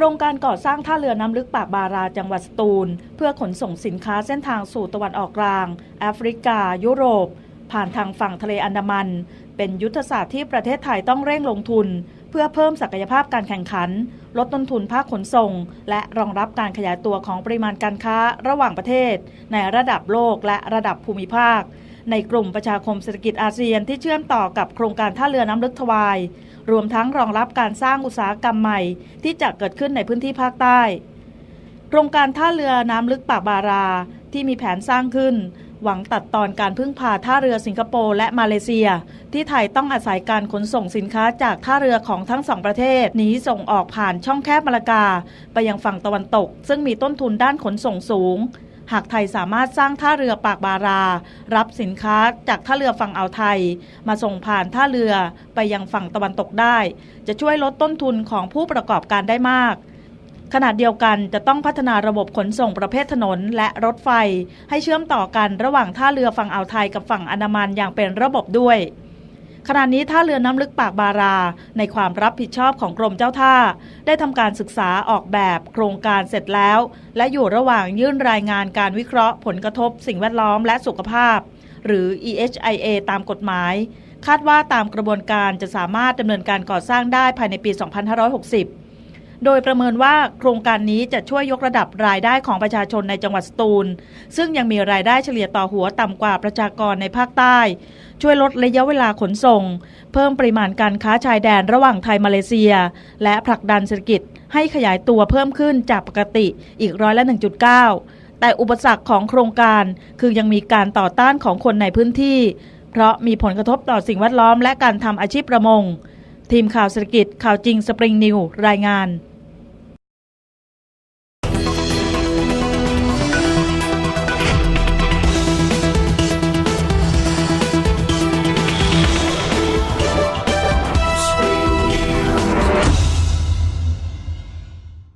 ครงการก่อสร้างท่าเรือน้ำลึกปากบาราจังหวัดสตูล เพื่อขนส่งสินค้าเส้นทางสู่ตะวันออกกลาง แอฟริกา ยุโรป ผ่านทางฝั่งทะเลอันดามัน เป็นยุทธศาสตร์ที่ประเทศไทยต้องเร่งลงทุน เพื่อเพิ่มศักยภาพการแข่งขัน ลดต้นทุนภาคขนส่ง และรองรับการขยายตัวของปริมาณการค้าระหว่างประเทศ ในระดับโลกและระดับภูมิภาค ในกลุ่มประชาคมเศรษฐกิจอาเซียนที่เชื่อมต่อกับโครงการท่าเรือน้ำลึกทวาย รวมทั้งรองรับการสร้างอุตสาหกรรมใหม่ ที่จะเกิดขึ้นในพื้นที่ภาคใต้ โครงการท่าเรือน้ำลึกปากบาราที่มีแผนสร้างขึ้น หวังตัดตอนการพึ่งพาท่าเรือสิงคโปร์และมาเลเซีย ที่ไทยต้องอาศัยการขนส่งสินค้าจากท่าเรือของทั้งสองประเทศหนีส่งออกผ่านช่องแคบมาลากา ไปยังฝั่งตะวันตก ซึ่งมีต้นทุนด้านขนส่งสูง หากไทยสามารถสร้างท่าเรือปากบารา รับสินค้าจากท่าเรือฝั่งอ่าวไทย มาส่งผ่านท่าเรือไปยังฝั่งตะวันตกได้ จะช่วยลดต้นทุนของผู้ประกอบการได้มากขณะเดียวกันจะต้องพัฒนาระบบขนส่งประเภทถนนและรถไฟ ให้เชื่อมต่อกันระหว่างท่าเรือฝั่งอ่าวไทยกับฝั่งอันดามันอย่างเป็นระบบด้วย ขณะนี้ท่าเรือน้ำลึกปากบารา ในความรับผิดชอบของกรมเจ้าท่า ได้ทำการศึกษาออกแบบโครงการเสร็จแล้ว และอยู่ระหว่างยื่นรายงานการวิเคราะห์ผลกระทบสิ่งแวดล้อมและสุขภาพ หรือ EHIA ตามกฎหมาย คาดว่าตามกระบวนการจะสามารถดำเนินการก่อสร้างได้ภายในปี 2560 โดยประเมินว่าโครงการนี้จะช่วยยกระดับรายได้ของประชาชนในจังหวัดสตูล ซึ่งยังมีรายได้เฉลี่ยต่อหัวต่ำกว่าประชากรในภาคใต้ ช่วยลดระยะเวลาขนส่ง เพิ่มปริมาณการค้าชายแดนระหว่างไทยมาเลเซีย และผลักดันเศรษฐกิจให้ขยายตัวเพิ่มขึ้นจากปกติอีกร้อยละ 1.9 แต่อุปสรรคของโครงการคือยังมีการต่อต้านของคนในพื้นที่ เพราะมีผลกระทบต่อสิ่งแวดล้อมและการทำอาชีพประมง ทีมข่าวเศรษฐกิจข่าวจริงสปริงนิวรายงาน